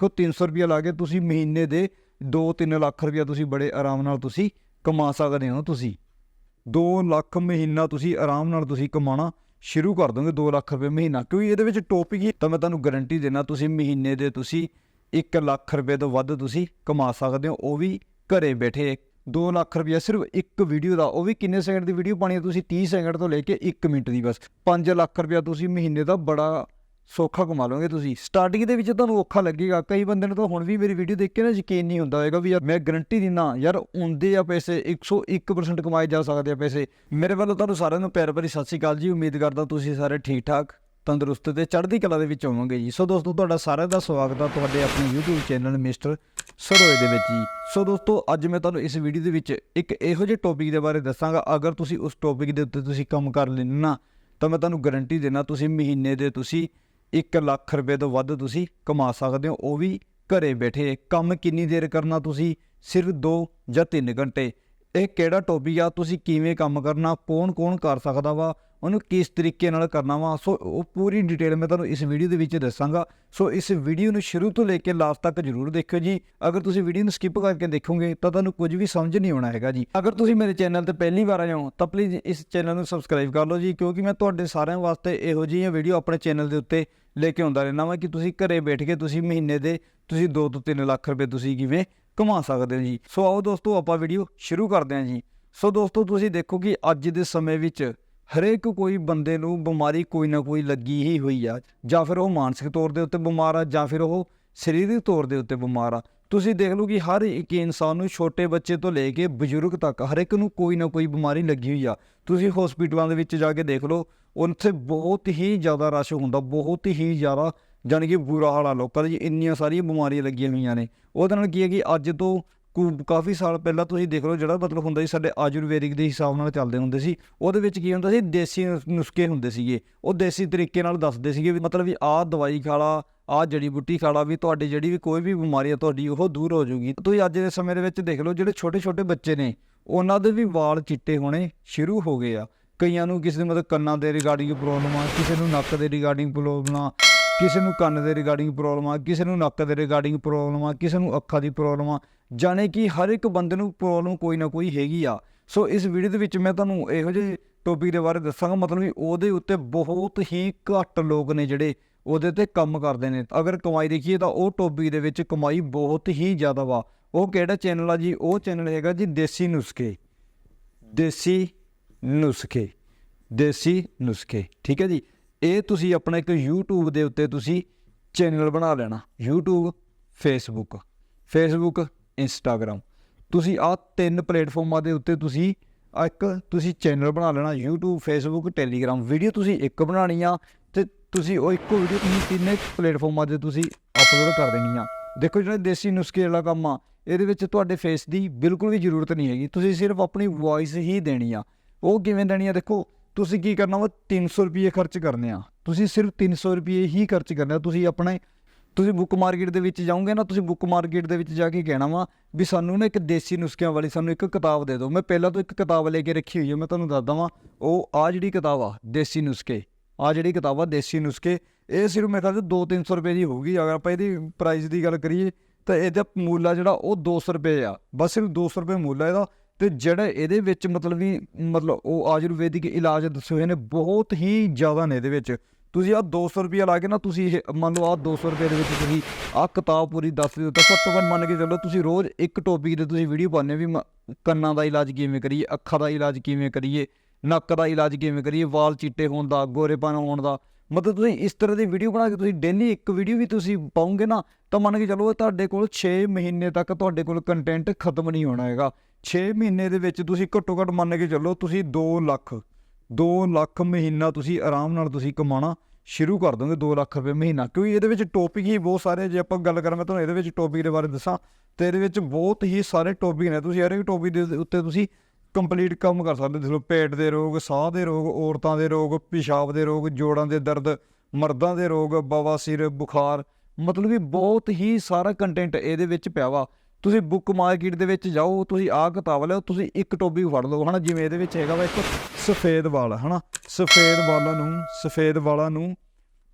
ਕੋ 300 ਰੁਪਏ ਲਾ ਕੇ ਤੁਸੀਂ ਮਹੀਨੇ ਦੇ 2-3 ਲੱਖ ਰੁਪਏ ਤੁਸੀਂ ਬੜੇ ਆਰਾਮ ਨਾਲ ਤੁਸੀਂ ਕਮਾ ਸਕਦੇ ਹੋ ਤੁਸੀਂ। 2 ਲੱਖ ਮਹੀਨਾ ਤੁਸੀਂ ਆਰਾਮ ਨਾਲ ਤੁਸੀਂ ਕਮਾਉਣਾ ਸ਼ੁਰੂ ਕਰ ਦੋਗੇ 2 ਲੱਖ ਰੁਪਏ ਮਹੀਨਾ। ਕਿਉਂਕਿ ਇਹਦੇ ਵਿੱਚ ਟੌਪਿਕ ਹੀ ਤਾਂ ਮੈਂ ਤੁਹਾਨੂੰ ਗਾਰੰਟੀ ਦੇਣਾ ਤੁਸੀਂ ਮਹੀਨੇ ਦੇ ਤੁਸੀਂ 1 ਲੱਖ ਰੁਪਏ ਤੋਂ ਵੱਧ ਤੁਸੀਂ ਕਮਾ ਸਕਦੇ ਹੋ, ਉਹ ਵੀ ਘਰੇ ਬੈਠੇ। 2 ਲੱਖ ਰੁਪਏ ਸਿਰਫ ਇੱਕ ਵੀਡੀਓ ਦਾ, ਉਹ ਵੀ ਕਿੰਨੇ ਸੈਕਿੰਡ ਦੀ ਵੀਡੀਓ ਪਾਣੀ ਹੈ? ਤੁਸੀਂ 30 ਸੈਕਿੰਡ ਤੋਂ ਲੈ ਕੇ 1 ਮਿੰਟ ਦੀ ਬਸ। 5 ਲੱਖ ਰੁਪਏ ਤੁਸੀਂ ਮਹੀਨੇ ਦਾ ਬੜਾ ਸੌਖਾ ਕਮਾ ਲਓਗੇ ਤੁਸੀਂ। ਸਟਾਰਟਿੰਗ ਦੇ ਵਿੱਚ ਤੁਹਾਨੂੰ ਔਖਾ ਲੱਗੇਗਾ। ਕਈ ਬੰਦੇ ਨੂੰ ਤਾਂ ਹੁਣ ਵੀ ਮੇਰੀ ਵੀਡੀਓ ਦੇਖ ਕੇ ਨਾ ਯਕੀਨ ਨਹੀਂ ਹੁੰਦਾ ਹੋਏਗਾ ਵੀ ਯਾਰ ਮੈਂ ਗਰੰਟੀ ਦਿੰਦਾ ਯਾਰ ਹੁੰਦੇ ਆ ਪੈਸੇ 101% ਕਮਾਏ ਜਾ ਸਕਦੇ ਆ ਪੈਸੇ। ਮੇਰੇ ਵੱਲੋਂ ਤੁਹਾਨੂੰ ਸਾਰਿਆਂ ਨੂੰ ਪਿਆਰ ਭਰੀ ਸਤਿ ਸ਼੍ਰੀ ਅਕਾਲ ਜੀ। ਉਮੀਦ ਕਰਦਾ ਤੁਸੀਂ ਸਾਰੇ ਠੀਕ ਠਾਕ ਤੰਦਰੁਸਤ ਤੇ ਚੜ੍ਹਦੀ ਕਲਾ ਦੇ ਵਿੱਚ ਹੋਵੋਗੇ ਜੀ। ਸੋ ਦੋਸਤੋ, ਤੁਹਾਡਾ ਸਾਰਿਆਂ ਦਾ ਸਵਾਗਤ ਹੈ ਤੁਹਾਡੇ ਆਪਣੇ YouTube ਚੈਨਲ ਮਿਸਟਰ ਸਰੋਏ ਦੇ ਵਿੱਚ ਜੀ। ਸੋ ਦੋਸਤੋ, ਅੱਜ ਮੈਂ ਤੁਹਾਨੂੰ ਇਸ ਵੀਡੀਓ ਦੇ ਵਿੱਚ ਇੱਕ ਇਹੋ ਜਿਹੇ ਟੌਪਿਕ ਦੇ ਬਾਰੇ ਦੱਸਾਂਗਾ। ਅਗਰ ਤੁਸੀਂ ਉਸ ਟੌਪਿਕ ਦੇ ਉੱਤੇ ਤੁਸੀਂ ਕੰਮ ਕਰ ਲੈਣਾ ਤਾਂ ਮੈਂ ਤੁਹਾਨੂੰ ਗਾਰੰਟੀ ਦੇਣਾ ਤੁਸੀਂ ਮਹੀਨੇ ਦੇ ਤੁਸੀਂ 1 ਲੱਖ ਰੁਪਏ ਤੋਂ ਵੱਧ ਤੁਸੀਂ ਕਮਾ ਸਕਦੇ ਹੋ। ਉਹ ਵੀ ਘਰੇ ਬੈਠੇ ਕੰਮ ਕਿੰਨੀ ਦੇਰ ਕਰਨਾ ਤੁਸੀਂ? ਸਿਰਫ 2 ਜਾਂ 3 ਘੰਟੇ। ਇਹ ਕਿਹੜਾ ਟੌਪਿਕ ਆ? ਤੁਸੀਂ ਕਿਵੇਂ ਕੰਮ ਕਰਨਾ? ਕੌਣ ਕੌਣ ਕਰ ਸਕਦਾ ਵਾ? ਉਹਨੂੰ ਕਿਸ ਤਰੀਕੇ ਨਾਲ ਕਰਨਾ ਵਾ? ਸੋ ਉਹ ਪੂਰੀ ਡਿਟੇਲ ਮੈਂ ਤੁਹਾਨੂੰ ਇਸ ਵੀਡੀਓ ਦੇ ਵਿੱਚ ਦੱਸਾਂਗਾ। ਸੋ ਇਸ ਵੀਡੀਓ ਨੂੰ ਸ਼ੁਰੂ ਤੋਂ ਲੈ ਕੇ ਲਾਸਟ ਤੱਕ ਜਰੂਰ ਦੇਖਿਓ ਜੀ। ਅਗਰ ਤੁਸੀਂ ਵੀਡੀਓ ਨੂੰ ਸਕਿਪ ਕਰਕੇ ਦੇਖੋਗੇ, ਤਾਂ ਤੁਹਾਨੂੰ ਕੁਝ ਵੀ ਸਮਝ ਨਹੀਂ ਆਉਣਾ ਹੈਗਾ ਜੀ। ਅਗਰ ਤੁਸੀਂ ਮੇਰੇ ਚੈਨਲ ਤੇ ਪਹਿਲੀ ਵਾਰ ਆਏ ਹੋ, ਤਾਂ ਪਲੀਜ਼ ਇਸ ਚੈਨਲ ਨੂੰ ਸਬਸਕ੍ਰਾਈਬ ਕਰ ਲਓ ਜੀ। ਕਿਉਂਕਿ ਮੈਂ ਤੁਹਾਡੇ ਸਾਰਿਆਂ ਵਾਸਤੇ ਇਹੋ ਜਿਹੀਆਂ ਵੀਡੀਓ ਆਪਣੇ ਚੈਨਲ ਦੇ ਉੱਤੇ ਲੈ ਕੇ ਆਉਂਦਾ ਰਹਿਣਾ ਵਾ ਕਿ ਤੁਸੀਂ ਘਰੇ ਬੈਠ ਕੇ ਤੁਸੀਂ ਮਹੀਨੇ ਦੇ ਤੁਸੀਂ 2 ਤੋਂ 3 ਲੱਖ ਰੁਪਏ ਤੁਸੀਂ ਕਿਵੇਂ ਕਮਾ ਸਕਦੇ ਹੋ ਜੀ। ਸੋ ਆਓ ਦੋਸਤੋ, ਆਪਾਂ ਵੀਡੀਓ ਸ਼ੁਰੂ ਕਰਦੇ ਹਾਂ ਜੀ। ਸੋ ਦੋਸਤੋ, ਤੁਸੀਂ ਦੇਖੋ ਕਿ ਅੱਜ ਦੇ ਸਮੇਂ ਵਿੱਚ ਹਰੇਕ ਕੋਈ ਬੰਦੇ ਨੂੰ ਬਿਮਾਰੀ ਕੋਈ ਨਾ ਕੋਈ ਲੱਗੀ ਹੀ ਹੋਈ ਆ। ਜਾਂ ਫਿਰ ਉਹ ਮਾਨਸਿਕ ਤੌਰ ਦੇ ਉੱਤੇ ਬਿਮਾਰ ਆ ਜਾਂ ਫਿਰ ਉਹ ਸਰੀਰਕ ਤੌਰ ਦੇ ਉੱਤੇ ਬਿਮਾਰ ਆ। ਤੁਸੀਂ ਦੇਖ ਲਓ ਕਿ ਹਰ ਇੱਕ ਇਨਸਾਨ ਨੂੰ ਛੋਟੇ ਬੱਚੇ ਤੋਂ ਲੈ ਕੇ ਬਜ਼ੁਰਗ ਤੱਕ ਹਰ ਇੱਕ ਨੂੰ ਕੋਈ ਨਾ ਕੋਈ ਬਿਮਾਰੀ ਲੱਗੀ ਹੋਈ ਆ। ਤੁਸੀਂ ਹਸਪੀਟਲਾਂ ਦੇ ਵਿੱਚ ਜਾ ਕੇ ਦੇਖ ਲਓ, ਉੱਥੇ ਬਹੁਤ ਹੀ ਜ਼ਿਆਦਾ ਰਸ਼ ਹੁੰਦਾ, ਬਹੁਤ ਹੀ ਜ਼ਿਆਦਾ, ਜਾਣੀ ਕਿ ਬੁਰਾ ਹਾਲ ਆ ਲੋਕਾਂ ਦੀ ਇੰਨੀਆਂ ਸਾਰੀਆਂ ਬਿਮਾਰੀਆਂ ਲੱਗੀਆਂ ਹੋਈਆਂ ਨੇ। ਉਹਦੇ ਨਾਲ ਕੀ ਹੈ ਕਿ ਅੱਜ ਤੋਂ ਕਾਫੀ ਸਾਲ ਪਹਿਲਾਂ ਤੁਸੀਂ ਦੇਖ ਲਓ ਜਿਹੜਾ ਮਤਲਬ ਹੁੰਦਾ ਸੀ ਸਾਡੇ ਆਯੁਰਵੈਦਿਕ ਦੇ ਹਿਸਾਬ ਨਾਲ ਚੱਲਦੇ ਹੁੰਦੇ ਸੀ, ਉਹਦੇ ਵਿੱਚ ਕੀ ਹੁੰਦਾ ਸੀ, ਦੇਸੀ ਨੁਸ- ਨੁਸਖੇ ਹੁੰਦੇ ਸੀਗੇ, ਉਹ ਦੇਸੀ ਤਰੀਕੇ ਨਾਲ ਦੱਸਦੇ ਸੀਗੇ ਵੀ ਮਤਲਬ ਵੀ ਆਹ ਦਵਾਈ ਖਾ ਲਾ, ਆਹ ਜੜੀ ਬੂਟੀ ਖਾ ਲਾ ਵੀ ਤੁਹਾਡੀ ਜਿਹੜੀ ਵੀ ਕੋਈ ਵੀ ਬਿਮਾਰੀ ਆ ਤੁਹਾਡੀ ਉਹ ਦੂਰ ਹੋ ਜਾਊਗੀ। ਤੁਸੀਂ ਅੱਜ ਦੇ ਸਮੇਂ ਦੇ ਵਿੱਚ ਦੇਖ ਲਓ ਜਿਹੜੇ ਛੋਟੇ ਛੋਟੇ ਬੱਚੇ ਨੇ, ਉਹਨਾਂ ਦੇ ਵੀ ਵਾਲ ਚਿੱਟੇ ਹੋਣੇ ਸ਼ੁਰੂ ਹੋ ਗਏ ਆ। ਕਈਆਂ ਨੂੰ ਕਿਸੇ ਦੇ ਮਤਲਬ ਕੰਨਾਂ ਦੇ ਰਿਗਾਰਡਿੰਗ ਪ੍ਰੋਬਲਮ ਆ, ਕਿਸੇ ਨੂੰ ਨੱਕ ਦੇ ਰਿਗਾਰਡਿੰਗ ਪ੍ਰੋਬਲਮ ਆ ਕਿਸੇ ਨੂੰ ਕੰਨ ਦੇ ਰਿਗਾਰਡਿੰਗ ਪ੍ਰੋਬਲਮ ਆ, ਕਿਸੇ ਨੂੰ ਨੱਕ ਦੇ ਰਿਗਾਰਡਿੰਗ ਪ੍ਰੋਬਲਮ ਆ, ਕਿਸੇ ਨੂੰ ਅੱਖਾਂ ਦੀ ਪ੍ਰੋਬਲਮ ਆ, ਜਾਣੇ ਕਿ ਹਰ ਇੱਕ ਬੰਦੇ ਨੂੰ ਪ੍ਰੋਬਲਮ ਕੋਈ ਨਾ ਕੋਈ ਹੈਗੀ ਆ। ਸੋ ਇਸ ਵੀਡੀਓ ਦੇ ਵਿੱਚ ਮੈਂ ਤੁਹਾਨੂੰ ਇਹੋ ਜਿਹੇ ਟੌਪਿਕ ਦੇ ਬਾਰੇ ਦੱਸਾਂਗਾ, ਮਤਲਬ ਕਿ ਉਹਦੇ ਉੱਤੇ ਬਹੁਤ ਹੀ ਘੱਟ ਲੋਕ ਨੇ ਜਿਹੜੇ ਉਹਦੇ ਤੇ ਕੰਮ ਕਰਦੇ ਨੇ। ਅਗਰ ਕਮਾਈ ਦੇਖੀਏ ਤਾਂ ਉਹ ਟੌਪਿਕ ਦੇ ਵਿੱਚ ਕਮਾਈ ਬਹੁਤ ਹੀ ਜ਼ਿਆਦਾ ਵਾ। ਉਹ ਕਿਹੜਾ ਚੈਨਲ ਆ ਜੀ? ਉਹ ਚੈਨਲ ਹੈਗਾ ਜੀ ਦੇਸੀ ਨੁਸਖੇ। ਦੇਸੀ ਨੁਸਖੇ। ਦੇਸੀ ਨੁਸਖੇ। ਠੀਕ ਹੈ ਜੀ? ਇਹ ਤੁਸੀਂ ਆਪਣਾ ਇੱਕ YouTube ਦੇ ਉੱਤੇ ਤੁਸੀਂ ਚੈਨਲ ਬਣਾ ਲੈਣਾ। YouTube, Facebook Facebook, Instagram ਤੁਸੀਂ ਆਹ ਤਿੰਨ ਪਲੇਟਫਾਰਮਾਂ ਦੇ ਉੱਤੇ ਤੁਸੀਂ ਇੱਕ ਤੁਸੀਂ ਚੈਨਲ ਬਣਾ ਲੈਣਾ, YouTube, Facebook, Telegram ਵੀਡੀਓ ਤੁਸੀਂ ਇੱਕ ਬਣਾਣੀ ਆ ਤੇ ਤੁਸੀਂ ਉਹ ਇੱਕੋ ਵੀਡੀਓ ਤੁਸੀਂ ਤਿੰਨੇ ਪਲੇਟਫਾਰਮਾਂ ਤੇ ਤੁਸੀਂ ਅਪਲੋਡ ਕਰ ਦੇਣੀ ਆ। ਦੇਖੋ ਜਿਹੜਾ ਦੇਸੀ ਨੁਸਖੇ ਵਾਲਾ ਕੰਮ ਆ, ਇਹਦੇ ਵਿੱਚ ਤੁਹਾਡੇ ਫੇਸ ਦੀ ਬਿਲਕੁਲ ਵੀ ਜ਼ਰੂਰਤ ਨਹੀਂ ਹੈਗੀ। ਤੁਸੀਂ ਸਿਰਫ ਆਪਣੀ ਵੌਇਸ ਹੀ ਦੇਣੀ ਆ। ਉਹ ਕਿਵੇਂ ਦੇਣੀ ਆ? ਦੇਖੋ ਤੁਸੀਂ ਕੀ ਕਰਨਾ ਵਾ? 300 ਰੁਪਏ ਖਰਚ ਕਰਨੇ ਆ। ਤੁਸੀਂ ਸਿਰਫ 300 ਰੁਪਏ ਹੀ ਖਰਚ ਕਰਨੇ। ਆ ਤੁਸੀਂ ਆਪਣੇ, ਤੁਸੀਂ ਬੁੱਕ ਮਾਰਕੀਟ ਦੇ ਵਿੱਚ ਜਾਓਗੇ ਨਾ, ਤੁਸੀਂ ਬੁੱਕ ਮਾਰਕੀਟ ਦੇ ਵਿੱਚ ਜਾ ਕੇ ਕਹਿਣਾ ਵਾ ਵੀ ਸਾਨੂੰ ਨਾ ਇੱਕ ਦੇਸੀ ਨੁਸਖਿਆਂ ਵਾਲੀ ਸਾਨੂੰ ਇੱਕ ਕਿਤਾਬ ਦੇ ਦਿਓ। ਮੈਂ ਪਹਿਲਾਂ ਤੋਂ ਇੱਕ ਕਿਤਾਬ ਲੈ ਕੇ ਰੱਖੀ ਹੋਈ ਹੈ ਮੈਂ ਤੁਹਾਨੂੰ ਦੱਸਦਾ ਵਾਂ। ਉਹ ਆ ਜਿਹੜੀ ਕਿਤਾਬ ਆ, ਦੇਸੀ ਨੁਸਖੇ। ਆ ਜਿਹੜੀ ਕਿਤਾਬ ਆ, ਦੇਸੀ ਨੁਸਖੇ। ਇਹ ਸਿਰਫ ਮੇਰੇ ਖਿਆਲ 'ਚ 2-300 ਰੁਪਏ ਦੀ ਹੋਊਗੀ। ਅਗਰ ਆਪਾਂ ਇਹਦੀ ਪ੍ਰਾਈਸ ਦੀ ਗੱਲ ਕਰੀਏ, ਤਾਂ ਇਹਦਾ ਮੁੱਲ ਆ ਜਿਹੜਾ ਉਹ 200 ਰੁਪਏ ਆ। ਬਸ ਸਿਰਫ 200 ਰੁਪਏ ਮੁੱਲ ਆ ਇਹਦਾ। ਤੇ ਜਿਹੜਾ ਇਹਦੇ ਵਿੱਚ ਮਤਲਬ ਵੀ, ਮਤਲਬ ਉਹ ਆਯੁਰਵੈਦਿਕ ਇਲਾਜ ਦੱਸੇ ਹੋਏ ਨੇ, ਬਹੁਤ ਹੀ ਜ਼ਿਆਦਾ ਨੇ ਇਹਦੇ ਵਿੱਚ। ਤੁਸੀਂ ਆ 200 ਰੁਪਏ ਲਾ ਕੇ ਨਾ, ਤੁਸੀਂ ਇਹ ਮੰਨ ਲਓ ਆ 200 ਰੁਪਏ ਦੇ ਵਿੱਚ ਤੁਸੀਂ ਆ ਕਿਤਾਬ ਪੂਰੀ ਦੱਸ ਦਿਓ, ਤਾਂ ਘੱਟੋ ਘੱਟ ਮੰਨ ਕੇ ਚੱਲੋ ਤੁਸੀਂ ਰੋਜ਼ ਇੱਕ ਟੌਪਿਕ 'ਤੇ ਤੁਸੀਂ ਵੀਡੀਓ ਪਾਉਂਦੇ ਹੋ ਵੀ ਮ- ਕੰਨਾਂ ਦਾ ਇਲਾਜ ਕਿਵੇਂ ਕਰੀਏ, ਅੱਖਾਂ ਦਾ ਇਲਾਜ ਕਿਵੇਂ ਕਰੀਏ, ਨੱਕ ਦਾ ਇਲਾਜ ਕਿਵੇਂ ਕਰੀਏ, ਵਾਲ ਚਿੱਟੇ ਹੋਣ ਦਾ, ਗੋਰੇਪਨ ਹੋਣ ਦਾ। ਮਤਲਬ ਤੁਸੀਂ ਇਸ ਤਰ੍ਹਾਂ ਦੀ ਵੀਡੀਓ ਬਣਾ ਕੇ ਤੁਸੀਂ ਡੇਲੀ ਇੱਕ ਵੀਡੀਓ ਵੀ ਤੁਸੀਂ ਪਾਉਂਗੇ ਨਾ, ਤਾਂ ਮੰਨ ਕੇ ਚੱਲੋ ਤੁਹਾਡੇ ਕੋਲ 6 ਮਹੀਨੇ ਤੱਕ ਤੁਹਾਡੇ ਕੋਲ ਕੰਟੈਂਟ ਖਤਮ ਨਹੀਂ ਹੋਣਾ ਹੈਗਾ। 6 ਮਹੀਨੇ ਦੇ ਵਿੱਚ ਤੁਸੀਂ ਘੱਟੋ ਘੱਟ ਮੰਨ ਕੇ ਚੱਲੋ ਤੁਸੀਂ 2 ਲੱਖ 2 ਲੱਖ ਮਹੀਨਾ ਤੁਸੀਂ ਆਰਾਮ ਨਾਲ ਤੁਸੀਂ ਕਮਾਉਣਾ ਸ਼ੁਰੂ ਕਰ ਦੋਗੇ 2 ਲੱਖ ਰੁਪਏ ਮਹੀਨਾ। ਕਿਉਂਕਿ ਇਹਦੇ ਵਿੱਚ ਟੌਪਿਕ ਹੀ ਬਹੁਤ ਸਾਰੇ ਜੇ ਆਪਾਂ ਗੱਲ ਕਰਾਂ, ਮੈਂ ਤੁਹਾਨੂੰ ਇਹਦੇ ਵਿੱਚ ਟੌਪਿਕ ਦੇ ਬਾਰੇ ਦੱਸਾਂ। ਤੇ ਇਹਦੇ ਵਿੱਚ ਬਹੁਤ ਹੀ ਸਾਰੇ ਟੌਪਿਕ ਨੇ। ਤੁਸੀਂ ਹਰ ਇੱਕ ਟੌਪਿਕ ਦੇ ਉੱਤੇ ਤੁਸੀਂ ਕੰਪਲੀਟ ਕੰਮ ਕਰ ਸਕਦੇ ਹੋ। ਲਓ, ਪੇਟ ਦੇ ਰੋਗ, ਸਾਹ ਦੇ ਰੋਗ, ਔਰਤਾਂ ਦੇ ਰੋਗ, ਪਿਸ਼ਾਬ ਦੇ ਰੋਗ, ਜੋੜਾਂ ਦੇ ਦਰਦ, ਮਰਦਾਂ ਦੇ ਰੋਗ ਬਵਾਸੀਰ ਬੁਖਾਰ। ਮਤਲਬ ਕਿ ਬਹੁਤ ਹੀ ਸਾਰਾ ਕੰਟੈਂਟ ਇਹਦੇ ਵਿੱਚ ਪਿਆ ਵਾ। ਤੁਸੀਂ ਬੁੱਕ ਮਾਰਕੀਟ ਦੇ ਵਿੱਚ ਜਾਓ, ਤੁਸੀਂ ਆਹ ਕਿਤਾਬ ਲਓ ਤੁਸੀਂ ਇੱਕ ਟੌਪਿਕ ਫੜ ਲਓ, ਹਨਾ, ਜਿਵੇਂ ਇਹਦੇ ਵਿੱਚ ਹੈਗਾ ਵਾ ਇੱਕ ਸਫੇਦ ਵਾਲ, ਹਨਾ, ਸਫੇਦ ਵਾਲਾਂ ਨੂੰ, ਸਫੇਦ ਵਾਲਾਂ ਨੂੰ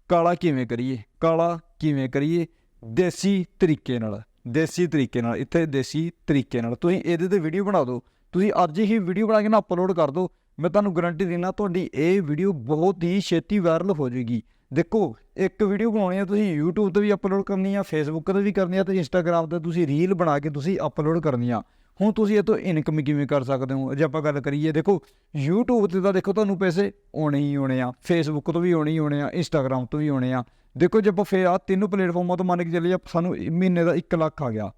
ਕਾਲਾ ਕਿਵੇਂ ਕਰੀਏ? ਕਾਲਾ ਕਿਵੇਂ ਕਰੀਏ? ਦੇਸੀ ਤਰੀਕੇ ਨਾਲ, ਦੇਸੀ ਤਰੀਕੇ ਨਾਲ, ਇੱਥੇ ਦੇਸੀ ਤਰੀਕੇ ਨਾਲ। ਤੁਸੀਂ ਇਹਦੇ ਤੇ ਵੀਡੀਓ ਬਣਾ ਦਿਓ। ਤੁਸੀਂ ਅੱਜ ਹੀ ਵੀਡੀਓ ਬਣਾ ਕੇ ਨਾ ਅਪਲੋਡ ਕਰ ਦਿਓ। ਮੈਂ ਤੁਹਾਨੂੰ ਗਾਰੰਟੀ ਦਿੰਦਾ ਤੁਹਾਡੀ ਇਹ ਵੀਡੀਓ ਬਹੁਤ ਹੀ ਛੇਤੀ ਵਾਇਰਲ ਹੋ ਜਾਏਗੀ। ਦੇਖੋ, ਇੱਕ ਵੀਡੀਓ ਬਣਾਉਣੀ ਆ, ਤੁਸੀਂ YouTube ਤੇ ਵੀ ਅਪਲੋਡ ਕਰਨੀ ਆ, Facebook ਤੇ ਵੀ ਕਰਨੀ ਆ, ਤੇ Instagram ਤੇ ਤੁਸੀਂ ਰੀਲ ਬਣਾ ਕੇ ਤੁਸੀਂ ਅਪਲੋਡ ਕਰਨੀ ਆ। ਹੁਣ ਤੁਸੀਂ ਇਹ ਤੋਂ ਇਨਕਮ ਕਿਵੇਂ ਕਰ ਸਕਦੇ ਹੋ? ਜੇ ਆਪਾਂ ਗੱਲ ਕਰੀਏ, ਦੇਖੋ, YouTube ਤੇ ਤਾਂ ਦੇਖੋ, ਤੁਹਾਨੂੰ ਪੈਸੇ ਆਉਣੇ ਹੀ ਆਉਣੇ ਆ। Facebook ਤੋਂ ਵੀ ਆਉਣੇ ਹੀ ਆਉਣੇ ਆ, Instagram ਤੋਂ ਵੀ ਆਉਣੇ ਆ। ਦੇਖੋ, ਜੇ ਆਪਾਂ ਫੇਰ ਆ ਤਿੰਨ ਪਲੇਟਫਾਰਮਾਂ ਤੋਂ ਮੰਨ ਕੇ ਚੱਲੀਏ ਸਾਨੂੰ ਮਹੀਨੇ ਦਾ 1 ਲੱਖ ਆ ਗਿਆ।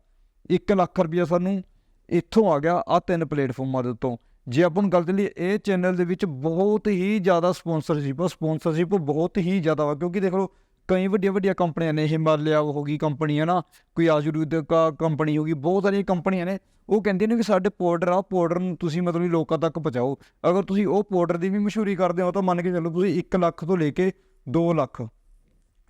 1 ਲੱਖ ਰੁਪਇਆ ਸਾਨੂੰ ਇੱਥੋਂ ਆ ਗਿਆ ਆ ਤਿੰਨ ਪਲੇਟਫਾਰਮਾਂ ਦੇ ਉੱਤੋਂ। ਜੇ ਆਪਾਂ ਨੂੰ ਗੱਲ ਕਰੀਏ ਇਹ ਚੈਨਲ ਦੇ ਵਿੱਚ ਬਹੁਤ ਹੀ ਜ਼ਿਆਦਾ ਸਪਾਂਸਰਸ਼ਿਪ ਆ ਸਪਾਂਸਰਸ਼ਿਪ ਬਹੁਤ ਹੀ ਜ਼ਿਆਦਾ ਵਾ, ਕਿਉਂਕਿ ਦੇਖ ਲਓ, ਕਈ ਵੱਡੀਆਂ ਵੱਡੀਆਂ ਕੰਪਨੀਆਂ ਨੇ, ਹਿਮਾਲਿਆ ਹੋ ਗਈ ਕੰਪਨੀ ਹੈ ਨਾ ਕੋਈ ਆਯੁਰਵੇਦ ਕੰਪਨੀ ਹੋ ਗਈ, ਬਹੁਤ ਸਾਰੀਆਂ ਕੰਪਨੀਆਂ ਨੇ, ਉਹ ਕਹਿੰਦੇ ਨੇ ਕਿ ਸਾਡੇ ਪਾਊਡਰ ਆ ਪਾਊਡਰ ਨੂੰ ਤੁਸੀਂ ਮਤਲਬ ਲੋਕਾਂ ਤੱਕ ਪਹੁੰਚਾਓ। ਅਗਰ ਤੁਸੀਂ ਉਹ ਪਾਊਡਰ ਦੀ ਵੀ ਮਸ਼ਹੂਰੀ ਕਰਦੇ ਹੋ, ਤਾਂ ਮੰਨ ਕੇ ਚੱਲੋ ਤੁਸੀਂ 1 ਲੱਖ ਤੋਂ ਲੈ ਕੇ 2 ਲੱਖ।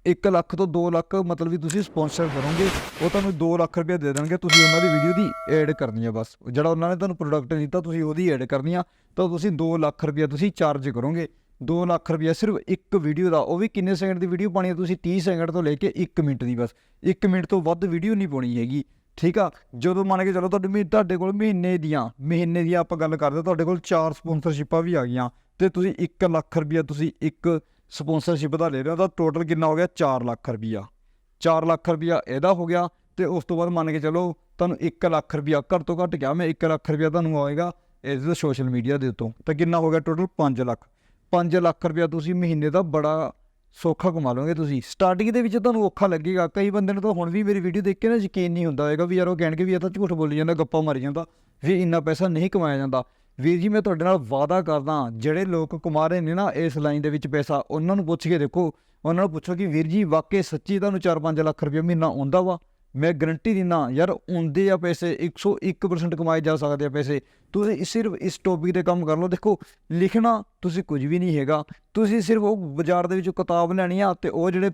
1 ਲੱਖ ਤੋਂ 2 ਲੱਖ ਮਤਲਬ ਵੀ ਤੁਸੀਂ ਸਪਾਂਸਰ ਕਰੋਗੇ, ਉਹ ਤੁਹਾਨੂੰ 2 ਲੱਖ ਰੁਪਏ ਦੇ ਦੇਣਗੇ ਤੁਸੀਂ ਉਹਨਾਂ ਦੀ ਵੀਡੀਓ ਦੀ ਐਡ ਕਰਨੀ ਹੈ ਬਸ। ਜਿਹੜਾ ਉਹਨਾਂ ਨੇ ਤੁਹਾਨੂੰ ਪ੍ਰੋਡਕਟ ਦਿੱਤਾ, ਤੁਸੀਂ ਉਹਦੀ ਐਡ ਕਰਨੀ ਆ, ਤਾਂ ਤੁਸੀਂ 2 ਲੱਖ ਰੁਪਏ ਤੁਸੀਂ ਚਾਰਜ ਕਰੋਗੇ। 2 ਲੱਖ ਰੁਪਏ ਸਿਰਫ ਇੱਕ ਵੀਡੀਓ ਦਾ, ਉਹ ਵੀ ਕਿੰਨੇ ਸੈਕਿੰਡ ਦੀ ਵੀਡੀਓ ਪਾਣੀ ਹੈ ਤੁਸੀਂ? 30 ਸੈਕਿੰਡ ਤੋਂ ਲੈ ਕੇ 1 ਮਿੰਟ ਦੀ ਬਸ। 1 ਮਿੰਟ ਤੋਂ ਵੱਧ ਵੀਡੀਓ ਨਹੀਂ ਪਾਉਣੀ ਹੈਗੀ, ਠੀਕ ਆ? ਜਦੋਂ ਮੰਨ ਕੇ ਚਲੋ ਤੁਹਾਡੇ ਮਹੀ- ਤੁਹਾਡੇ ਕੋਲ ਮਹੀਨੇ ਦੀਆਂ ਮਹੀਨੇ ਦੀਆਂ ਆਪਾਂ ਗੱਲ ਕਰਦੇ, ਤੁਹਾਡੇ ਕੋਲ ਚਾਰ ਸਪਾਂਸਰਸ਼ਿਪਾਂ ਵੀ ਆ ਗਈਆਂ, ਤੇ ਤੁਸੀਂ 1 ਲੱਖ ਰੁਪਇਆ ਤੁਸੀਂ ਇੱਕ ਸਪਾਂਸਰਸ਼ਿਪ ਦਾ ਲੈ ਰਿਹਾ ਹੋ ਤਾਂ ਟੋਟਲ ਕਿੰਨਾ ਹੋ ਗਿਆ? 4 ਲੱਖ ਰੁਪਈਆ। 4 ਲੱਖ ਰੁਪਈਆ ਇਹਦਾ ਹੋ ਗਿਆ ਤੇ ਉਸ ਤੋਂ ਬਾਅਦ ਮੰਨ ਕੇ ਚਲੋ ਤੁਹਾਨੂੰ 1 ਲੱਖ ਰੁਪਈਆ ਘੱਟ ਤੋਂ ਘੱਟ ਕਿਹਾ, ਮੈਂ 1 ਲੱਖ ਰੁਪਇਆ ਤੁਹਾਨੂੰ ਆਏਗਾ ਇਹਦੇ ਤੋਂ ਸੋਸ਼ਲ ਮੀਡੀਆ ਦੇ ਉੱਤੋਂ। ਤਾਂ ਕਿੰਨਾ ਹੋ ਗਿਆ ਟੋਟਲ 5 ਲੱਖ। 5 ਲੱਖ ਰੁਪਇਆ ਤੁਸੀਂ ਮਹੀਨੇ ਦਾ ਬੜਾ ਸੌਖਾ ਕਮਾ ਲਓਗੇ ਤੁਸੀਂ। ਸਟਾਰਟਿੰਗ ਦੇ ਵਿੱਚ ਤੁਹਾਨੂੰ ਔਖਾ ਲੱਗੇਗਾ। ਕਈ ਬੰਦੇ ਨੂੰ ਤਾਂ ਹੁਣ ਵੀ ਮੇਰੀ ਵੀਡੀਓ ਦੇਖ ਕੇ ਨਾ ਯਕੀਨ ਨਹੀਂ ਹੁੰਦਾ ਹੋਏਗਾ ਵੀ ਯਾਰ ਉਹ ਕਹਿਣਗੇ ਵੀ ਇਹ ਤਾਂ ਝੂਠ ਬੋਲੀ ਜਾਂਦਾ, ਗੱਪਾਂ ਮਾਰੀ ਜਾਂਦਾ, ਵੀ ਇੰਨਾ ਪੈਸਾ ਨਹੀਂ ਕਮਾਇਆ ਜਾਂਦਾ। ਵੀਰ ਜੀ, ਮੈਂ ਤੁਹਾਡੇ ਨਾਲ ਵਾਅਦਾ ਕਰਦਾ ਜਿਹੜੇ ਲੋਕ ਕਮਾ ਰਹੇ ਨੇ ਨਾ ਇਸ ਲਾਈਨ ਦੇ ਵਿੱਚ ਪੈਸਾ, ਉਹਨਾਂ ਨੂੰ ਪੁੱਛ ਕੇ ਦੇਖੋ। ਉਹਨਾਂ ਨੂੰ ਪੁੱਛੋ ਕਿ ਵੀਰ ਜੀ, ਵਾਕਈ ਸੱਚੀ ਤੁਹਾਨੂੰ 4-5 ਲੱਖ ਰੁਪਏ ਮਹੀਨਾ ਆਉਂਦਾ ਵਾ? ਮੈਂ ਗਰੰਟੀ ਦਿੰਦਾ, ਯਾਰ ਆਉਂਦੇ ਆ ਪੈਸੇ 101% ਕਮਾਏ ਜਾ ਸਕਦੇ ਆ ਪੈਸੇ। ਤੁਸੀਂ ਸਿਰਫ ਇਸ ਟੌਪਿਕ ਤੇ ਕੰਮ ਕਰ ਲਓ। ਦੇਖੋ, ਲਿਖਣਾ ਤੁਸੀਂ ਕੁਝ ਵੀ ਨਹੀਂ ਹੈਗਾ। ਤੁਸੀਂ ਸਿਰਫ ਉਹ ਬਾਜ਼ਾਰ ਦੇ ਵਿੱਚੋਂ ਕਿਤਾਬ ਲੈਣੀ ਆ ਤੇ ਉਹ ਜਿਹੜੇ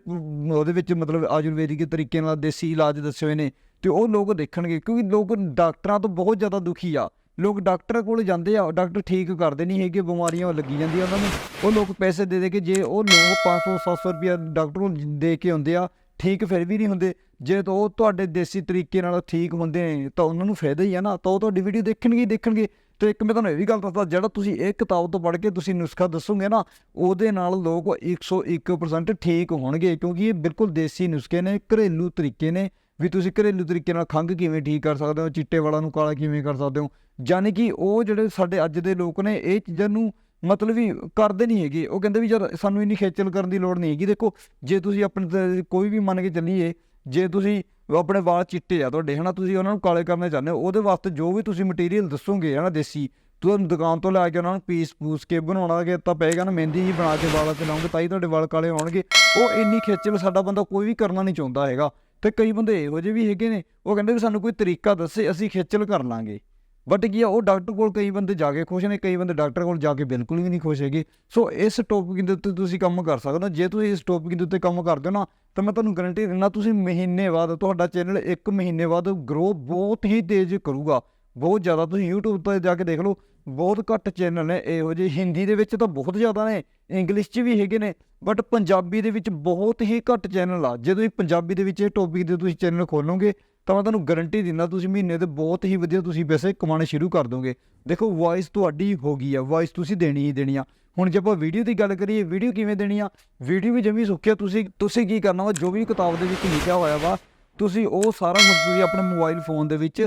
ਉਹਦੇ ਵਿੱਚ ਮਤਲਬ ਆਯੁਰਵੈਦਿਕ ਤਰੀਕੇ ਨਾਲ ਦੇਸੀ ਇਲਾਜ ਦੱਸੇ ਹੋਏ ਨੇ, ਤੇ ਉਹ ਲੋਕ ਦੇਖਣਗੇ, ਕਿਉਂਕਿ ਲੋਕ ਡਾਕਟਰਾਂ ਤੋਂ ਬਹੁਤ ਜ਼ਿਆਦਾ ਦੁਖੀ ਆ। ਲੋਕ ਡਾਕਟਰ ਕੋਲ ਜਾਂਦੇ ਆ, ਡਾਕਟਰ ਠੀਕ ਕਰਦੇ ਨਹੀਂ ਹੈਗੇ, ਬਿਮਾਰੀਆਂ ਲੱਗੀ ਜਾਂਦੀਆਂ ਉਹਨਾਂ ਨੂੰ। ਉਹ ਲੋਕ ਪੈਸੇ ਦੇ ਦੇ ਕੇ ਜੇ ਉਹ ਲੋਕ 500 700 ਰੁਪਇਆ ਡਾਕਟਰ ਨੂੰ ਦੇ ਕੇ ਆਉਂਦੇ ਆ, ਠੀਕ ਫਿਰ ਵੀ ਨਹੀਂ ਹੁੰਦੇ। ਜੇ ਤਾਂ ਉਹ ਤੁਹਾਡੇ ਦੇਸੀ ਤਰੀਕੇ ਨਾਲ ਠੀਕ ਹੁੰਦੇ ਨੇ, ਤਾਂ ਉਹਨਾਂ ਨੂੰ ਫਾਇਦਾ ਹੀ ਆ ਨਾ, ਤਾਂ ਉਹ ਤੁਹਾਡੀ ਵੀਡੀਓ ਦੇਖਣਗੇ ਹੀ ਦੇਖਣਗੇ। ਤੇ ਇੱਕ ਮੈਂ ਤੁਹਾਨੂੰ ਇਹ ਵੀ ਗੱਲ ਦੱਸਦਾ, ਜਿਹੜਾ ਤੁਸੀਂ ਇਹ ਕਿਤਾਬ ਤੋਂ ਪੜ੍ਹ ਕੇ ਤੁਸੀਂ ਨੁਸਖਾ ਦੱਸੋਗੇ ਨਾ, ਉਹਦੇ ਨਾਲ ਲੋਕ 101% ਠੀਕ ਹੋਣਗੇ, ਕਿਉਂਕਿ ਇਹ ਬਿਲਕੁਲ ਦੇਸੀ ਨੁਸਖੇ ਨੇ, ਘਰੇਲੂ ਤਰੀਕੇ ਨੇ। ਵੀ ਤੁਸੀਂ ਘਰੇਲੂ ਤਰੀਕੇ ਨਾਲ ਖੰਘ ਕਿਵੇਂ ਠੀਕ ਕਰ ਸਕਦੇ ਹੋ? ਚਿੱਟੇ ਵਾਲਾਂ ਨੂੰ ਕਾਲਾ ਕਿਵੇਂ ਕਰ ਸਕਦੇ ਹੋ? ਯਾਨੀ ਕਿ ਉਹ ਜਿਹੜੇ ਸਾਡੇ ਅੱਜ ਦੇ ਲੋਕ ਨੇ, ਇਹ ਚੀਜ਼ਾਂ ਨੂੰ ਮਤਲਬ ਵੀ ਕਰਦੇ ਨਹੀਂ ਹੈਗੇ। ਉਹ ਕਹਿੰਦੇ ਵੀ ਯਾਰ, ਸਾਨੂੰ ਇੰਨੀ ਖੇਚਲ ਕਰਨ ਦੀ ਲੋੜ ਨਹੀਂ ਹੈਗੀ। ਦੇਖੋ, ਜੇ ਤੁਸੀਂ ਆਪਣੇ ਕੋਈ ਵੀ ਮੰਨ ਕੇ ਚੱਲੀਏ, ਜੇ ਤੁਸੀਂ ਆਪਣੇ ਵਾਲ ਚਿੱਟੇ ਆ ਤੁਹਾਡੇ, ਹਨਾ, ਤੁਸੀਂ ਉਹਨਾਂ ਨੂੰ ਕਾਲੇ ਕਰਨਾ ਚਾਹੁੰਦੇ ਹੋ, ਉਹਦੇ ਵਾਸਤੇ ਜੋ ਵੀ ਤੁਸੀਂ ਮਟੀਰੀਅਲ ਦੱਸੋਗੇ, ਹਨਾ, ਦੇਸੀ, ਤੁਹਾਨੂੰ ਦੁਕਾਨ ਤੋਂ ਲੈ ਕੇ ਉਹਨਾਂ ਨੂੰ ਪੀਸ ਪੂਸ ਕੇ ਬਣਾਉਣਾ ਕਿ ਤਾਂ ਪਏਗਾ ਨਾ ਮਹਿੰਦੀ ਹੀ ਬਣਾ ਕੇ ਵਾਲਾਂ ਤੇ ਲਾਉਂਗੇ, ਤਾਂ ਹੀ ਤੁਹਾਡੇ ਵਾਲ ਕਾਲੇ ਹੋਣਗੇ। ਉਹ ਇੰਨੀ ਖੇਚਲ ਸਾਡਾ ਬੰਦਾ ਕੋਈ ਵੀ ਕਰਨਾ ਨਹੀਂ ਚਾਹੁੰਦਾ ਹੈਗਾ। ਤੇ ਕਈ ਬੰਦੇ ਇਹੋ ਜਿਹੇ ਵੀ ਹੈਗੇ ਨੇ, ਉਹ ਕਹਿੰਦੇ ਵੀ ਸਾਨੂੰ ਕੋਈ ਤਰੀਕਾ ਦੱਸੇ, ਅਸੀਂ ਖੇਚਲ ਕਰ ਲਾਂਗੇ। ਬਟ ਕੀ ਆ, ਉਹ ਡਾਕਟਰ ਕੋਲ ਕਈ ਬੰਦੇ ਜਾ ਕੇ ਖੁਸ਼ ਨੇ, ਕਈ ਬੰਦੇ ਡਾਕਟਰ ਕੋਲ ਜਾ ਕੇ ਬਿਲਕੁਲ ਵੀ ਨਹੀਂ ਖੁਸ਼ ਹੈਗੇ। ਸੋ ਇਸ ਟੌਪਿਕ ਦੇ ਉੱਤੇ ਤੁਸੀਂ ਕੰਮ ਕਰ ਸਕਦੇ ਹੋ। ਜੇ ਤੁਸੀਂ ਇਸ ਟੌਪਿਕ ਦੇ ਉੱਤੇ ਕੰਮ ਕਰਦੇ ਹੋ ਨਾ, ਤਾਂ ਮੈਂ ਤੁਹਾਨੂੰ ਗਾਰੰਟੀ ਦਿੰਦਾ, ਤੁਸੀਂ ਮਹੀਨੇ ਬਾਅਦ ਤੁਹਾਡਾ ਚੈਨਲ ਇੱਕ ਮਹੀਨੇ ਬਾਅਦ ਗਰੋ ਬਹੁਤ ਹੀ ਤੇਜ਼ ਕਰੂਗਾ। ਬਹੁਤ ਜ਼ਿਆਦਾ ਤੁਸੀਂ YouTube ਤੇ ਜਾ ਕੇ ਦੇਖ ਲਓ, ਬਹੁਤ ਘੱਟ ਚੈਨਲ ਨੇ, ਇਹੋ ਜਿਹੇ ਹਿੰਦੀ ਦੇ ਵਿੱਚ ਤਾਂ ਬਹੁਤ ਜ਼ਿਆਦਾ ਨੇ ਇੰਗਲਿਸ਼ 'ਚ ਵੀ ਹੈਗੇ ਨੇ ਬਟ ਪੰਜਾਬੀ ਦੇ ਵਿੱਚ ਬਹੁਤ ਹੀ ਘੱਟ ਚੈਨਲ ਆ। ਜੇ ਤੁਸੀਂ ਪੰਜਾਬੀ ਦੇ ਵਿੱਚ ਇਹ ਟੌਪਿਕ ਦੇ ਤੁਸੀਂ ਚੈਨਲ ਖੋਲੋਗੇ, ਤਾਂ ਮੈਂ ਤੁਹਾਨੂੰ ਗਾਰੰਟੀ ਦਿੰਦਾ ਤੁਸੀਂ ਮਹੀਨੇ ਦੇ ਬਹੁਤ ਹੀ ਵਧੀਆ ਤੁਸੀਂ ਪੈਸੇ ਕਮਾਉਣੇ ਸ਼ੁਰੂ ਕਰ ਦੋਗੇ। ਦੇਖੋ ਵੌਇਸ ਤੁਹਾਡੀ ਹੋ ਗਈ ਆ ਵੌਇਸ ਤੁਸੀਂ ਦੇਣੀ ਹੀ ਦੇਣੀ ਆ। ਹੁਣ ਜੇ ਆਪਾਂ ਵੀਡੀਓ ਦੀ ਗੱਲ ਕਰੀਏ ਵੀਡੀਓ ਕਿਵੇਂ ਦੇਣੀ ਆ? ਵੀਡੀਓ ਵੀ ਜਮੀ ਸੁੱਕਿਆ ਤੁਸੀਂ ਤੁਸੀਂ ਕੀ ਕਰਨਾ ਵਾ? ਜੋ ਵੀ ਕਿਤਾਬ ਦੇ ਵਿੱਚ ਲਿਖਿਆ ਹੋਇਆ ਵਾ, ਤੁਸੀਂ ਉਹ ਸਾਰਾ ਕੁਝ ਤੁਸੀਂ ਆਪਣੇ ਮੋਬਾਈਲ ਫੋਨ ਦੇ ਵਿੱਚ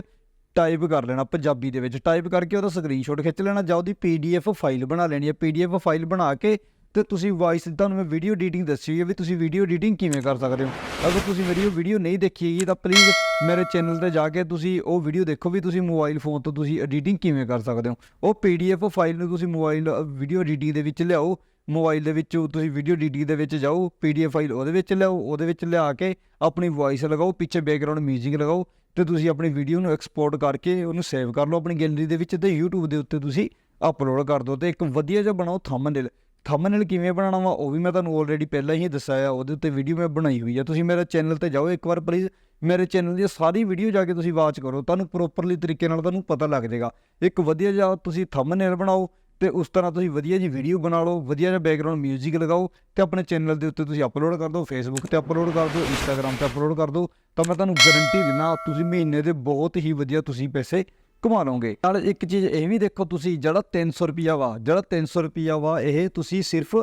ਟਾਈਪ ਕਰ ਲੈਣਾ ਪੰਜਾਬੀ ਦੇ ਵਿੱਚ। ਟਾਈਪ ਕਰਕੇ ਉਹਦਾ ਸਕਰੀਨਸ਼ਾਟ ਖਿੱਚ ਲੈਣਾ, ਜਾਂ ਉਹਦੀ ਪੀਡੀਐਫ ਫਾਈਲ ਬਣਾ ਲੈਣੀ ਹੈ। ਪੀਡੀਐਫ ਫਾਈਲ ਬਣਾ ਕੇ ਤੇ ਤੁਸੀਂ ਵਾਇਸ ਤੁਹਾਨੂੰ ਮੈਂ ਵੀਡੀਓ ਐਡੀਟਿੰਗ ਦੱਸੀ ਹੈ ਵੀ ਤੁਸੀਂ ਵੀਡੀਓ ਐਡੀਟਿੰਗ ਕਿਵੇਂ ਕਰ ਸਕਦੇ ਹੋ। ਅਗਰ ਤੁਸੀਂ ਮੇਰੀ ਉਹ ਵੀਡੀਓ ਨਹੀਂ ਦੇਖੀ ਹੈਗੀ ਤਾਂ ਪਲੀਜ਼ ਮੇਰੇ ਚੈਨਲ ਤੇ ਜਾ ਕੇ ਤੁਸੀਂ ਉਹ ਵੀਡੀਓ ਦੇਖੋ ਵੀ ਤੁਸੀਂ ਮੋਬਾਈਲ ਫੋਨ ਤੋਂ ਤੁਸੀਂ ਐਡੀਟਿੰਗ ਕਿਵੇਂ ਕਰ ਸਕਦੇ ਹੋ। ਉਹ ਪੀਡੀਐਫ ਫਾਈਲ ਨੂੰ ਤੁਸੀਂ ਮੋਬਾਈਲ ਵੀਡੀਓ ਐਡੀਟਿੰਗ ਦੇ ਵਿੱਚ ਲਿਆਓ। ਮੋਬਾਈਲ ਦੇ ਵਿੱਚ ਤੁਸੀਂ ਵੀਡੀਓ ਐਡੀਟਿੰਗ ਦੇ ਵਿੱਚ ਜਾਓ। ਪੀਡੀਐਫ ਫਾਈਲ ਉਹਦੇ ਵਿੱਚ ਲਿਆਓ। ਉਹਦੇ ਵਿੱਚ ਲਿਆ ਕੇ ਆਪਣੀ ਵੌਇਸ ਲਗਾਓ। ਪਿੱਛੇ ਬੈਕਗ੍ਰਾਉਂਡ 뮤직 ਲਗਾਓ। ਤੇ ਤੁਸੀਂ ਆਪਣੀ ਵੀਡੀਓ ਨੂੰ ਐਕਸਪੋਰਟ ਕਰਕੇ ਉਹਨੂੰ ਸੇਵ ਕਰ ਲਓ ਆਪਣੀ ਗੈਲਰੀ ਦੇ ਵਿੱਚ ਤੇ YouTube ਦੇ ਉੱਤੇ ਤੁਸੀਂ ਅਪਲੋਡ ਕਰ ਦਿਓ ਤੇ ਇੱਕ ਵਧੀਆ ਜਿਹਾ ਬਣਾਓ ਥੰਬਨੇਲ ਥੰਬਨੇਲ ਕਿਵੇਂ ਬਣਾਉਣਾ ਵਾ ਉਹ ਵੀ ਮੈਂ ਤੁਹਾਨੂੰ ਆਲਰੇਡੀ ਪਹਿਲਾਂ ਹੀ ਦੱਸਿਆ ਆ ਉਹਦੇ ਉੱਤੇ ਵੀਡੀਓ ਮੈਂ ਬਣਾਈ ਹੋਈ ਆ। ਤੁਸੀਂ ਮੇਰੇ ਚੈਨਲ ਤੇ ਜਾਓ ਇੱਕ ਵਾਰ ਪਲੀਜ਼ ਮੇਰੇ ਚੈਨਲ ਦੀ ਸਾਰੀ ਵੀਡੀਓ ਜਾ ਕੇ ਤੁਸੀਂ ਵਾਚ ਕਰੋ, ਤੁਹਾਨੂੰ ਪ੍ਰੋਪਰਲੀ ਤਰੀਕੇ ਨਾਲ ਤੁਹਾਨੂੰ ਪਤਾ ਲੱਗ ਜਾਏਗਾ। ਇੱਕ ਵਧੀਆ ਜਿਹਾ ਤੁਸੀਂ ਥੰਬਨੇਲ ਬਣਾਓ ਤੇ ਉਸ ਤਰ੍ਹਾਂ ਤੁਸੀਂ ਵਧੀਆ ਜੀ ਵੀਡੀਓ ਬਣਾ ਲਓ, ਵਧੀਆ ਜਿਹਾ ਬੈਕਗ੍ਰਾਉਂਡ 뮤직 ਲਗਾਓ ਤੇ ਆਪਣੇ ਚੈਨਲ ਦੇ ਉੱਤੇ ਤੁਸੀਂ ਅਪਲੋਡ ਕਰ ਦਿਓ ਫੇਸਬੁੱਕ ਤੇ ਅਪਲੋਡ ਕਰ ਦਿਓ ਇੰਸਟਾਗ੍ਰam ਤੇ ਅਪਲੋਡ ਕਰ ਦਿਓ, ਤਾਂ ਮੈਂ ਤੁਹਾਨੂੰ ਗਾਰੰਟੀ ਦਿੰਦਾ ਤੁਸੀਂ ਮਹੀਨੇ ਦੇ ਬਹੁਤ ਹੀ ਵਧੀਆ ਤੁਸੀਂ ਪੈਸੇ ਕਮਾ ਲਓਗੇ। ਨਾਲ ਇੱਕ ਚੀਜ਼ ਇਹ ਵੀ ਦੇਖੋ ਤੁਸੀਂ, ਜਿਹੜਾ 300 ਰੁਪਿਆ ਵਾ, ਜਿਹੜਾ 300 ਰੁਪਿਆ ਵਾ, ਇਹ ਤੁਸੀਂ ਸਿਰਫ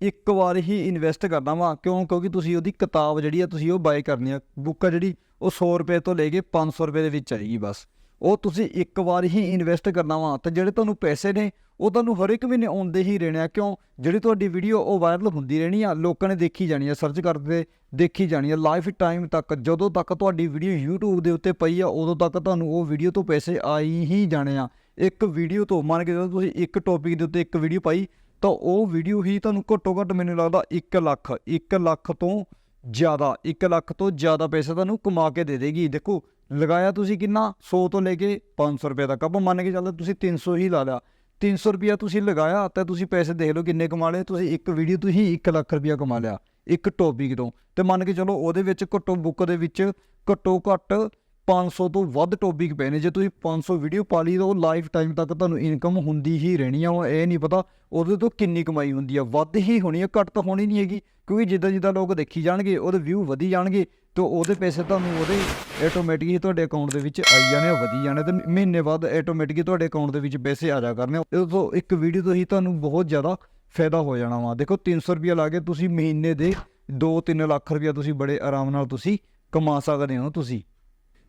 ਇੱਕ ਵਾਰ ਹੀ ਇਨਵੈਸਟ ਕਰਨਾ ਵਾ, ਕਿਉਂ? ਕਿਉਂਕਿ ਤੁਸੀਂ ਉਹਦੀ ਕਿਤਾਬ ਜਿਹੜੀ ਆ, ਤੁਸੀਂ ਉਹ ਬਾਏ ਕਰਨੀ ਆ ਬੁੱਕ ਆ ਜਿਹੜੀ, ਉਹ 100 ਰੁਪਏ ਤੋਂ ਲੈ ਕੇ 500 ਰੁਪਏ ਦੇ ਵਿੱਚ ਆਏਗੀ ਬਸ। ਉਹ ਤੁਸੀਂ ਇੱਕ ਵਾਰ ਹੀ ਇਨਵੈਸਟ ਕਰਨਾ ਵਾ ਤੇ ਜਿਹੜੇ ਤੁਹਾਨੂੰ ਪੈਸੇ ਨੇ, ਉਹ ਤੁਹਾਨੂੰ ਹਰ ਇੱਕ ਮਹੀਨੇ ਆਉਂਦੇ ਹੀ ਰਹਿਣੇ ਆ। ਕਿਉਂ? ਜਿਹੜੀ ਤੁਹਾਡੀ ਵੀਡੀਓ ਉਹ ਵਾਇਰਲ ਹੁੰਦੀ ਰਹਿਣੀ ਆ, ਲੋਕਾਂ ਨੇ ਦੇਖੀ ਜਾਣੀ ਆ ਸਰਚ ਕਰਦੇ ਦੇਖੀ ਜਾਣੀ ਆ। ਲਾਈਫ ਟਾਈਮ ਤੱਕ, ਜਦੋਂ ਤੱਕ ਤੁਹਾਡੀ ਵੀਡੀਓ YouTube ਦੇ ਉੱਤੇ ਪਈ ਆ, ਉਦੋਂ ਤੱਕ ਤੁਹਾਨੂੰ ਉਹ ਵੀਡੀਓ ਤੋਂ ਪੈਸੇ ਆਈ ਹੀ ਜਾਣੇ ਆ। ਇੱਕ ਵੀਡੀਓ ਤੋਂ, ਮੰਨ ਕੇ ਜਦੋਂ ਤੁਸੀਂ ਇੱਕ ਟੌਪਿਕ ਦੇ ਉੱਤੇ ਇੱਕ ਵੀਡੀਓ ਪਾਈ, ਤਾਂ ਉਹ ਵੀਡੀਓ ਹੀ ਤੁਹਾਨੂੰ ਘੱਟੋ ਘੱਟ ਮੈਨੂੰ ਲੱਗਦਾ 1 ਲੱਖ 1 ਲੱਖ ਤੋਂ ਜ਼ਿਆਦਾ 1 ਲੱਖ ਤੋਂ ਜ਼ਿਆਦਾ ਪੈਸਾ ਤੁਹਾਨੂੰ ਕਮਾ ਕੇ ਦੇ ਦੇਗੀ। ਦੇਖੋ, ਲਗਾਇਆ ਤੁਸੀਂ ਕਿੰਨਾ? 100 ਤੋਂ ਲੈ ਕੇ 500 ਰੁਪਏ ਤੱਕ। ਆਪਾਂ ਮੰਨ ਕੇ ਚੱਲਦੇ, ਤੁਸੀਂ 300 ਹੀ ਲਾ ਲਿਆ। 300 ਰੁਪਿਆ ਤੁਸੀਂ ਲਗਾਇਆ ਤਾਂ ਤੁਸੀਂ ਪੈਸੇ ਦੇਖ ਲਓ ਕਿੰਨੇ ਕਮਾ ਲਏ। ਤੁਸੀਂ ਇੱਕ ਵੀਡੀਓ ਤੁਸੀਂ ਹੀ 1 ਲੱਖ ਰੁਪਿਆ ਕਮਾ ਲਿਆ, ਇੱਕ ਟੌਪਿਕ ਤੋਂ। ਤੇ ਮੰਨ ਕੇ ਚਲੋ ਉਹਦੇ ਵਿੱਚ ਘੱਟੋ ਬੁੱਕ ਦੇ ਵਿੱਚ ਘੱਟੋ ਘੱਟ 500 ਤੋਂ ਵੱਧ ਟੌਪਿਕ ਪਏ ਨੇ। ਜੇ ਤੁਸੀਂ 500 ਵੀਡੀਓ ਪਾ ਲਈ, ਤਾਂ ਉਹ ਲਾਈਫ ਟਾਈਮ ਤੱਕ ਤੁਹਾਨੂੰ ਇਨਕਮ ਹੁੰਦੀ ਹੀ ਰਹਿਣੀ ਆ। ਉਹ ਇਹ ਨਹੀਂ ਪਤਾ ਉਹਦੇ ਤੋਂ ਕਿੰਨੀ ਕਮਾਈ ਹੁੰਦੀ ਆ। ਵੱਧ ਹੀ ਹੋਣੀ ਆ, ਘੱਟ ਤਾਂ ਹੋਣੀ ਨਹੀਂ ਹੈਗੀ। ਕਿਉਂਕਿ ਜਿੱਦਾਂ ਜਿੱਦਾਂ ਲੋਕ ਦੇਖੀ ਜਾਣਗੇ, ਉਹਦੇ ਵਿਊ ਵਧੀ ਜਾਣਗੇ, ਤੇ ਉਹਦੇ ਪੈਸੇ ਤੁਹਾਨੂੰ ਉਹਦੇ ਆਟੋਮੈਟਿਕ ਹੀ ਤੁਹਾਡੇ ਅਕਾਊਂਟ ਦੇ ਵਿੱਚ ਆਈ ਜਾਣੇ ਆ, ਵਧੀ ਜਾਣੇ ਤੇ ਮਹੀਨੇ ਬਾਅਦ ਆਟੋਮੈਟਿਕ ਤੁਹਾਡੇ ਅਕਾਊਂਟ ਦੇ ਵਿੱਚ ਪੈਸੇ ਆ ਜਾ ਕਰਨੇ ਉਹ ਤੋਂ ਇੱਕ ਵੀਡੀਓ ਤੋਂ ਹੀ ਤੁਹਾਨੂੰ ਬਹੁਤ ਜ਼ਿਆਦਾ ਫਾਇਦਾ ਹੋ ਜਾਣਾ ਵਾ। ਦੇਖੋ 300 ਰੁਪਿਆ ਲਾ ਕੇ ਤੁਸੀਂ ਮਹੀਨੇ ਦੇ 2-3 ਲੱਖ ਰੁਪਿਆ ਤੁਸੀਂ ਬੜੇ ਆਰਾਮ ਨਾਲ ਤੁਸੀਂ ਕਮਾ ਸਕਦੇ ਹੋ ਤੁਸੀਂ।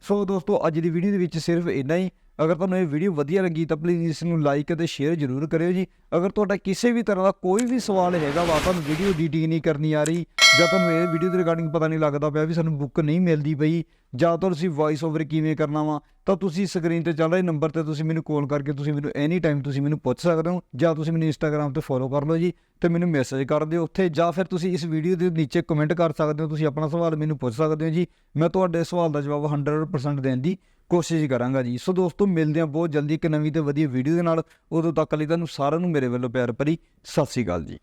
ਸੋ ਦੋਸਤੋ ਅੱਜ ਦੀ ਵੀਡੀਓ ਦੇ ਵਿੱਚ ਸਿਰਫ ਇੰਨਾ ਹੀ। ਅਗਰ ਤੁਹਾਨੂੰ ਇਹ ਵੀਡੀਓ ਵਧੀਆ ਲੱਗੀ ਤਾਂ ਪਲੀਜ਼ ਇਸ ਨੂੰ ਲਾਈਕ ਅਤੇ ਸ਼ੇਅਰ ਜ਼ਰੂਰ ਕਰਿਓ ਜੀ। ਅਗਰ ਤੁਹਾਡਾ ਕਿਸੇ ਵੀ ਤਰ੍ਹਾਂ ਦਾ ਕੋਈ ਵੀ ਸਵਾਲ ਹੈਗਾ ਵਾ, ਤੁਹਾਨੂੰ ਵੀਡੀਓ ਡੀਟਿੰਗ ਨਹੀਂ ਕਰਨੀ ਆ ਰਹੀ, ਜਾਂ ਤੁਹਾਨੂੰ ਇਹ ਵੀਡੀਓ ਦੇ ਰਿਗਾਰਡਿੰਗ ਪਤਾ ਨਹੀਂ ਲੱਗਦਾ ਪਿਆ ਵੀ ਸਾਨੂੰ ਬੁੱਕ ਨਹੀਂ ਮਿਲਦੀ ਪਈ, ਜਾਂ ਤਾਂ ਤੁਸੀਂ ਵੌਇਸ ਓਵਰ ਕਿਵੇਂ ਕਰਨਾ ਵਾ, ਤਾਂ ਤੁਸੀਂ ਸਕਰੀਨ ਤੇ ਚੱਲ ਰਹੇ ਨੰਬਰ ਤੇ ਤੁਸੀਂ ਮੈਨੂੰ ਕਾਲ ਕਰਕੇ ਤੁਸੀਂ ਮੈਨੂੰ ਐਨੀ ਟਾਈਮ ਤੁਸੀਂ ਮੈਨੂੰ ਪੁੱਛ ਸਕਦੇ ਹੋ, ਜਾਂ ਤੁਸੀਂ ਮੈਨੂੰ ਇੰਸਟਾਗ੍ਰam ਤੇ ਫੋਲੋ ਕਰ ਲਓ ਜੀ ਤੇ ਮੈਨੂੰ ਮੈਸੇਜ ਕਰ ਦਿਓ ਉੱਥੇ, ਜਾਂ ਫਿਰ ਤੁਸੀਂ ਇਸ ਵੀਡੀਓ ਦੇ ਨੀਚੇ ਕਮੈਂਟ ਕਰ ਸਕਦੇ ਹੋ, ਤੁਸੀਂ ਆਪਣਾ ਸਵਾਲ ਮੈਨੂੰ ਪੁੱਛ ਸਕਦੇ ਹੋ ਜੀ। ਮੈਂ ਤੁਹਾਡੇ ਸਵਾਲ ਦਾ ਜਵਾਬ 100% ਦੇਣ ਦੀ ਕੋਸ਼ਿਸ਼ ਕਰਾਂਗਾ ਜੀ। ਸੋ ਦੋਸਤੋ, ਮਿਲਦੇ ਹਾਂ ਬਹੁਤ ਜਲਦੀ ਇੱਕ ਨਵੀਂ ਤੇ ਵਧੀਆ ਵੀਡੀਓ ਦੇ ਨਾਲ। ਉਦੋਂ ਤੱਕ ਲਈ ਤੁਹਾਨੂੰ ਸਾਰਿਆਂ ਨੂੰ ਮੇਰੇ ਵੱਲੋਂ ਪਿਆਰ ਭਰੀ ਸਤਿ ਸ੍ਰੀ ਅਕਾਲ ਜੀ।